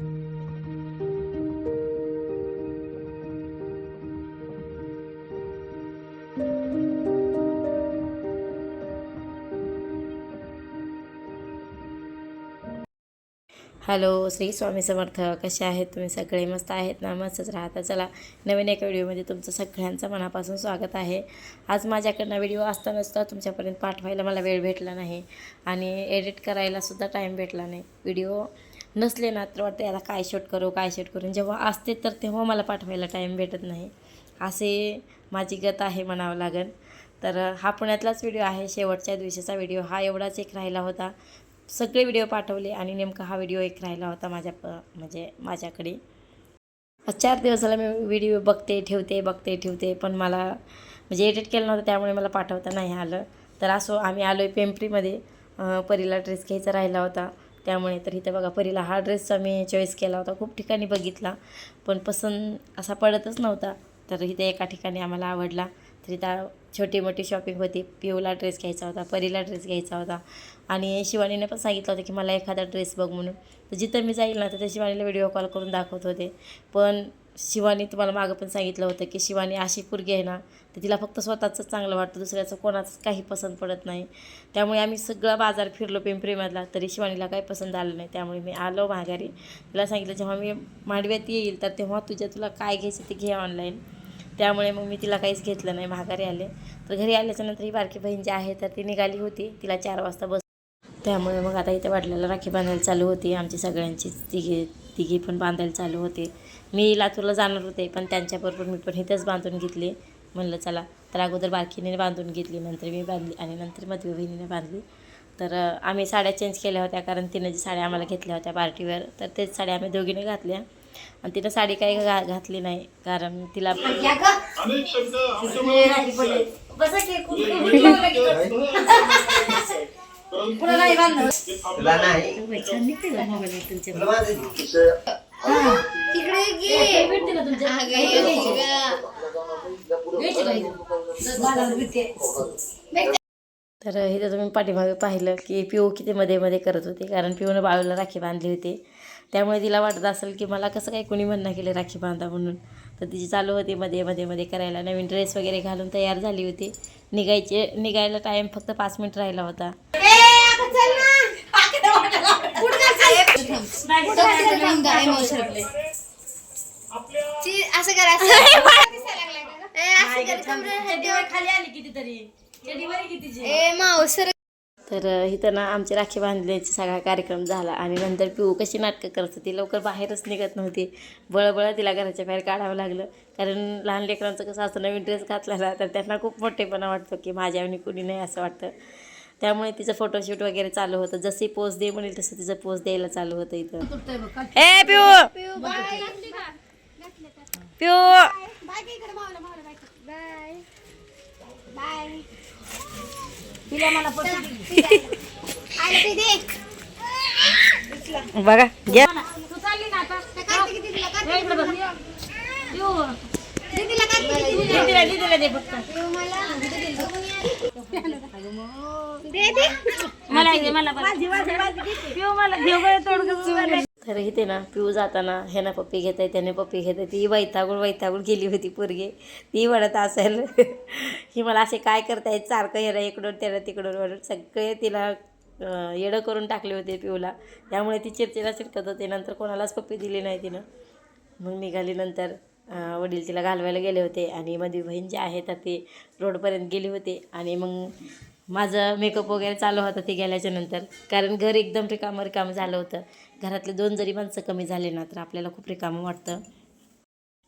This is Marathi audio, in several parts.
हॅलो श्री स्वामी समर्थ. कसे आहेत तुम्ही? सगळे मस्त आहेत ना? मस्तच राहता. चला नवीन एका व्हिडिओमध्ये तुमचं सगळ्यांचं मनापासून स्वागत आहे. आज माझ्याकडनं व्हिडिओ असता नसता तुमच्यापर्यंत पाठवायला मला वेळ भेटला नाही आणि एडिट करायला सुद्धा टाईम भेटला नाही. व्हिडिओ नसले ना तर वाटतं याला काय शूट करू काय शूट करू? जेव्हा असते तर तेव्हा मला पाठवायला टाईम भेटत नाही. असे माझी गत आहे म्हणावं लागेल. तर हा पुण्यातलाच व्हिडिओ आहे. शेवटच्या दिवशीचा व्हिडिओ हा एवढाच एक राहिला होता. सगळे व्हिडिओ पाठवले आणि नेमका हा व्हिडिओ एक राहिला होता माझ्या प म्हणजे माझ्याकडे. चार दिवस झाला मी व्हिडिओ बघते ठेवते बघते ठेवते. पण मला म्हणजे एडिट केलं नव्हतं त्यामुळे मला पाठवता नाही आलं. तर असो आम्ही आलो आहे पिंपरीमध्ये परीला ड्रेस घ्यायचा राहिला होता. त्यामुळे तर इथं बघा परीला हा ड्रेसचा मी चॉईस केला होता खूप ठिकाणी बघितला. पण पसंत असा पडतच नव्हता. तर इथे एका ठिकाणी आम्हाला आवडला. तर इथं छोटी मोठी शॉपिंग होती. पिऊला ड्रेस घ्यायचा होता परीला ड्रेस घ्यायचा होता. आणि शिवानीने पण सांगितलं होतं की मला एखादा ड्रेस बघ म्हणून. तर जिथं मी जाईल ना तर त्या शिवानीला व्हिडिओ कॉल करून दाखवत होते. पण शिवानी तुम्हाला मागं पण सांगितलं होतं की शिवानी अशी पोरगी आहे ना तर तिला फक्त स्वतःचं चांगलं वाटतं दुसऱ्याचं कोणाचं काही पसंत पडत नाही. त्यामुळे आम्ही सगळा बाजार फिरलो पिंपरीमधला तरी शिवानीला काही पसंत आलं नाही. त्यामुळे मी आलो माघारी. तिला सांगितलं जेव्हा मी मांडव्यात येईल तर तेव्हा तुझ्या तुला काय घ्यायचं ते घे ऑनलाईन त्यामुळे मग मी तिला काहीच घेतलं नाही माघारी आले. तर घरी आल्याच्यानंतर ही बारकी बहीण जी आहे तर ती निघाली होती. तिला चार वाजता बस त्यामुळे मग आता इथे वाटलेलं राखी बांधायला चालू होती. आमची सगळ्यांची तिघे तिघी पण बांधायला चालू होते. मी लातूरला जाणार होते पण त्यांच्याबरोबर मी पण इथेच बांधून घेतली. म्हणलं चला तर अगोदर बारकीने बांधून घेतली नंतर मी बांधली आणि नंतर मधवी बहिणीने बांधली. तर आम्ही साड्या चेंज केल्या होत्या कारण तिनं जी साड्या आम्हाला घेतल्या होत्या पार्टीवर तर तेच साड्या आम्ही दोघीने घातल्या. आणि तिनं साडी काही घा घातली नाही कारण तिला तुला नाही तर इथं तुम्ही पाठीमागे पाहिलं की पिऊ किती मध्ये मध्ये करत होती कारण पिऊनं बाळूला राखी बांधली होती. त्यामुळे तिला वाटत असेल की मला कसं काही कोणी म्हणणं केलं राखी बांधा म्हणून. तर तिची चालू होती मध्ये मध्ये मध्ये करायला. नवीन ड्रेस वगैरे घालून तयार झाली होती. निघायचे निघायला टाईम फक्त पाच मिनिट राहिला होता. असं कर, तर इथं ना आमची राखी बांधण्याचा सगळा कार्यक्रम झाला आणि नंतर पिऊ कशी नाटकं करत होती लवकर बाहेरच निघत नव्हती. बळबळ तिला घराच्या बाहेर काढावं लागलं. कारण लहान लेकरांचं कसं असं नवीन ड्रेस घातला तर त्यांना खूप मोठेपणा वाटतो की माझ्यावनी कुणी नाही असं वाटतं. त्यामुळे तिचं फोटोशूट वगैरे चालू होतं. जशी पोज दे म्हणेल तसं तिचं पोज द्यायला चालू होतं इथं. ए पिऊ! पिऊ! बाय बाय आलं ते दे बघा. घ्या तर इथे ना पिऊ जाताना ह्यानं पप्पी घेत आहे त्याने पप्पी घेत आहे ती वैतागून वैतागून गेली होती पोरगी. ती म्हणत असेल ही मला असे काय करतायत सारखं ह्याला इकडून त्याला तिकडून म्हणून सगळे तिला येडं करून टाकले होते पिऊला. त्यामुळे ती चिरचिरा चिरकत होते. नंतर कोणालाच पप्पी दिली नाही तिनं. मग निघाली नंतर. वडील तिला घालवायला गेले होते आणि माझी बहीण जे आहे तर ते रोडपर्यंत गेली होती आणि मग माझं मेकअप वगैरे चालू होतं ते गेल्याच्यानंतर. कारण घर एकदम रिकामं रिकामं झालं होतं. घरातले दोन जरी माणसं कमी झाले ना तर आपल्याला खूप रिकामं वाटतं.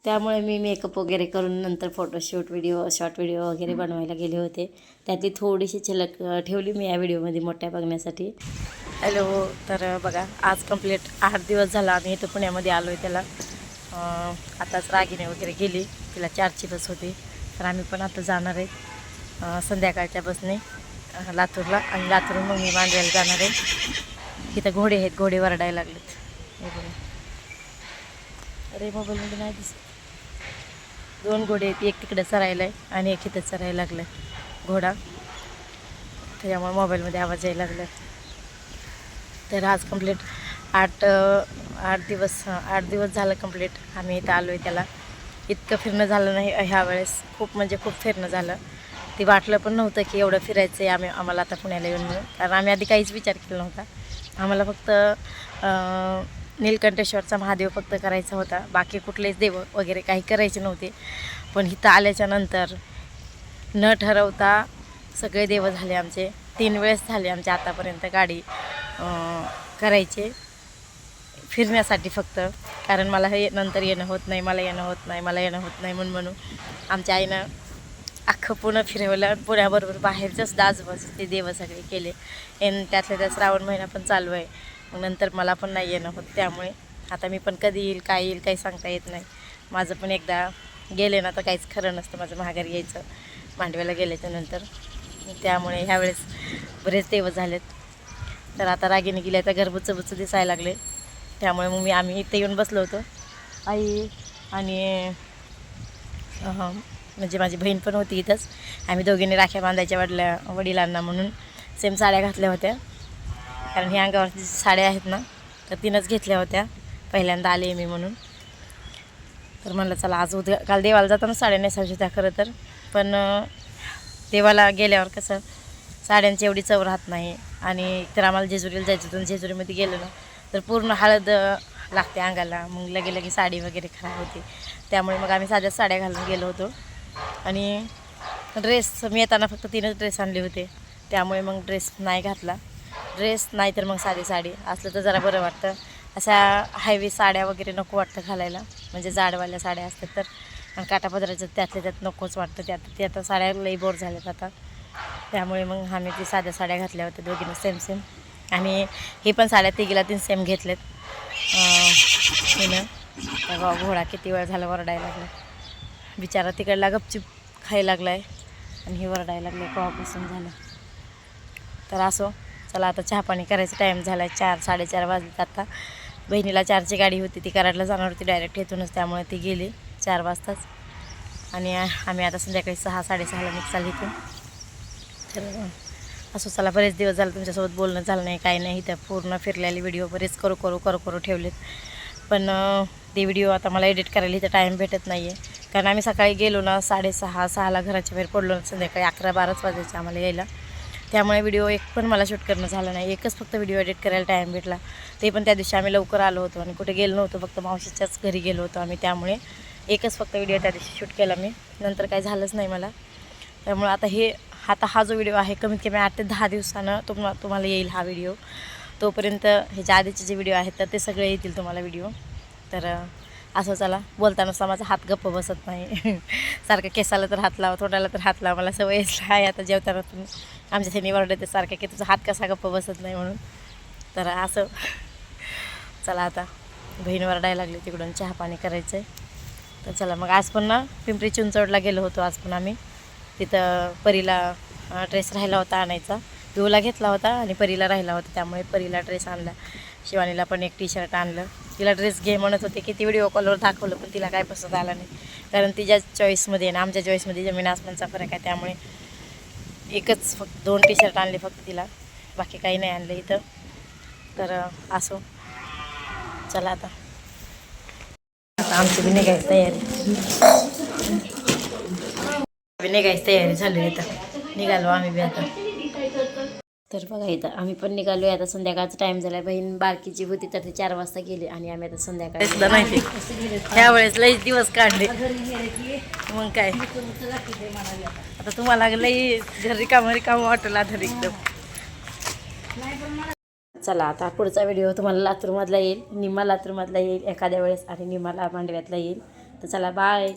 त्यामुळे मी मेकअप वगैरे करून नंतर फोटोशूट व्हिडिओ शॉर्ट व्हिडिओ वगैरे बनवायला गेले होते. त्यातली थोडीशी छलक ठेवली मी या व्हिडिओमध्ये मोठ्या बघण्यासाठी. हॅलो तर बघा आज कंप्लीट आठ दिवस झाला. आम्ही इथं पुण्यामध्ये आलो आहे त्याला. आताच रागिने वगैरे गेली. तिला चारची बस होती. तर आम्ही पण आता जाणार आहे. संध्याकाळच्या बसने लातूरला आणि लातूरून मग मी मांडव्याला जाणार आहे. इथं घोडे आहेत. घोडे वरडायला लागलेत. हे बघा. अरे मोबाईलमध्ये नाही दिसत. दोन घोडे आहेत. एक तिकडे चरायला आहे आणि एक इथं चरायला लागलं घोडा. त्याच्यामुळे मोबाईलमध्ये आवाज यायला लागला तर आज कंप्लीट आठ आठ दिवस हां आठ दिवस झालं कंप्लीट आम्ही इथं आलो आहे त्याला. इतकं फिरणं झालं नाही ह्या वेळेस खूप म्हणजे खूप फिरणं झालं. ते वाटलं पण नव्हतं की एवढं फिरायचं आहे आम्ही आम्हाला आता पुण्याला येऊन म्हणून. कारण आम्ही आधी काहीच विचार केला नव्हता. आम्हाला फक्त नीलकंठेश्वरचा महादेव फक्त करायचा होता. बाकी कुठलेच देव वगैरे काही करायचे नव्हते. पण इथं आल्याच्यानंतर न ठरवता सगळे देव झाले आमचे. तीन वेळेस झाले आमचे आतापर्यंत गाडी करायचे. फिरण्यासाठी फक्त. कारण मला हे नंतर येणं होत नाही मला येणं होत नाही मला येणं होत नाही म्हणून म्हणून. आमच्या आईनं अख्खं पुणं फिरवलं पुण्याबरोबर बाहेरचंच बस ते देव सगळे केले. एन त्यातल्या त्या श्रावण महिना पण चालू आहे. मग नंतर मला पण नाही येणं होत. त्यामुळे आता मी पण कधी येईल काय येईल काही सांगता येत नाही. माझं पण एकदा गेले ना तर काहीच खरं नसतं माझं माघारी यायचं मांडव्याला गेल्याच्यानंतर. त्यामुळे ह्यावेळेस बरेच देव झालेत. तर आता रागीने गेल्या तर गरबुचं बुचं दिसायला लागले. त्यामुळे मग मी आम्ही इथे येऊन बसलो होतो. आई आणि म्हणजे माझी बहीण पण होती इथंच. आम्ही दोघींनी राख्या बांधायच्या वडल्या वडिलांना म्हणून सेम साड्या घातल्या होत्या. कारण ह्या अंगावरती साड्या आहेत ना तर तीनच घेतल्या होत्या. पहिल्यांदा आले मी म्हणून. तर म्हणलं चला आज उद्या काल देवाला जाताना साड्या नेसायच्या होत्या खरं तर. पण देवाला गेल्यावर कसं साड्यांची एवढी चव राहत नाही. आणि तर आम्हाला जेजुरीला जायचं होतं जेजुरीमध्ये गेलो ना तर पूर्ण हळद लागते अंगाला. मग लगे लगे साडी वगैरे खराब होते. त्यामुळे मग आम्ही साध्या साड्या घालून गेलो होतो. आणि ड्रेस मी येताना फक्त तीनच ड्रेस आणले होते. त्यामुळे मग ड्रेस नाही घातला. ड्रेस नाही तर मग साधी साडी. असलं तर जरा बरं वाटतं. अशा हायवे साड्या वगैरे नको वाटतं घालायला. म्हणजे जाडवाल्या साड्या असतात तर. आणि काटापदराच्या त्यातल्या त्यात नकोच वाटतं. त्यात ते आता साड्या लई बोर झाल्यात आता. त्यामुळे मग आम्ही ती साध्या साड्या घातल्या होत्या. दोघींनी सेम सेम आणि हे पण साड्या तिघीला तीन सेम घेतलेत. बघा घोडा किती वेळ झाला वरडायला लागला. बिचारा तिकडला गपचूप खायला लागला आहे आणि हे वरडायला लागले केव्हापासून झालं? तर असो चला आता चहा पाणी करायचा टाईम झाला आहे चार साडेचार वाजले आता. बहिणीला चारची गाडी होती ती कराडला जाणार होती डायरेक्ट येथूनच त्यामुळे ती गेली चार वाजताच. आणि आम्ही आता संध्याकाळी सहा साडेसहाला निघाल इथून. तर असं चला बरेच दिवस झाले तुमच्यासोबत बोलणं झालं नाही काय नाही. त्या पूर्ण फिरलेले व्हिडिओ बरेच करू करू करू करू ठेवलेत. पण ते व्हिडिओ आता मला एडिट करायला इथं टाईम भेटत नाही आहे कारण आम्ही सकाळी गेलो ना साडेसहा सहाला घराच्या बाहेर पडलो ना संध्याकाळी अकरा बाराच वाजायचे आम्हाला यायला. त्यामुळे व्हिडिओ एक पण मला शूट करणं झालं नाही. एकच फक्त व्हिडिओ एडिट करायला टाईम भेटला. ते पण त्या दिवशी आम्ही लवकर आलो होतो आणि कुठे गेलो नव्हतो फक्त मावशीच्याच घरी गेलो होतो आम्ही. त्यामुळे एकच फक्त व्हिडिओ त्या दिवशी शूट केला मी. नंतर काही झालंच नाही मला. त्यामुळे आता हे आता हा जो व्हिडिओ आहे कमीत कमी आठ ते दहा दिवसानं तुम्हा तुम्हाला येईल हा व्हिडिओ तोपर्यंत ह्याच्या आधीचे जे व्हिडिओ आहेत तर ते सगळे येतील तुम्हाला व्हिडिओ तर असं चला. बोलताना माझा हात गप्प बसत नाही. सारखं केसाला तर हात लावा तोंडाला तर हात लावा. मला सवय आहे आता जेवताना तुम्ही आमच्या त्यांनी वरडते सारखं की तुझा हात कसा गप्प बसत नाही म्हणून. तर असं. चला आता. बहीण वरडायला लागली तिकडून चहा पाणी करायचं आहे तर चला मग आज पण ना पिंपरी चिंचवडला गेलो होतो आज पण आम्ही. तिथं परीला ड्रेस राहिला होता आणायचा. पिऊला घेतला होता आणि परीला राहिला होता. त्यामुळे परीला ड्रेस आणला. शिवानीला पण एक टी शर्ट आणलं. तिला ड्रेस घे म्हणत होते की ती व्हिडिओ कॉलवर दाखवलं पण तिला काय पसंत आला नाही. कारण तिच्या चॉईसमध्ये आणि आमच्या चॉईसमध्ये जमीन आसमानचा फरक आहे. त्यामुळे एकच फक्त दोन टी शर्ट आणले फक्त तिला. बाकी काही नाही आणलं इथं. तर असो. चला आता. आता आमची बी निघायची तयारी. निघायची तयारी झाली इथं निघालो आम्ही बी आता. तर बघा इथं आम्ही पण निघालो आता संध्याकाळचा टाइम झाला बहीण बारकीची होती तर ती चार वाजता गेली आणि आम्ही आता संध्याकाळी माहिती? त्यावेळेस लई दिवस काढले. मग काय? आता तुम्हाला लई घर रिकाम रिकाम वाटलं आता एकदम. चला आता पुढचा व्हिडिओ तुम्हाला लातूरमधला येईल निम्मा लातूरमधला येईल एखाद्या वेळेस आणि निम्माला मांडव्यातला येईल. तर चला बाय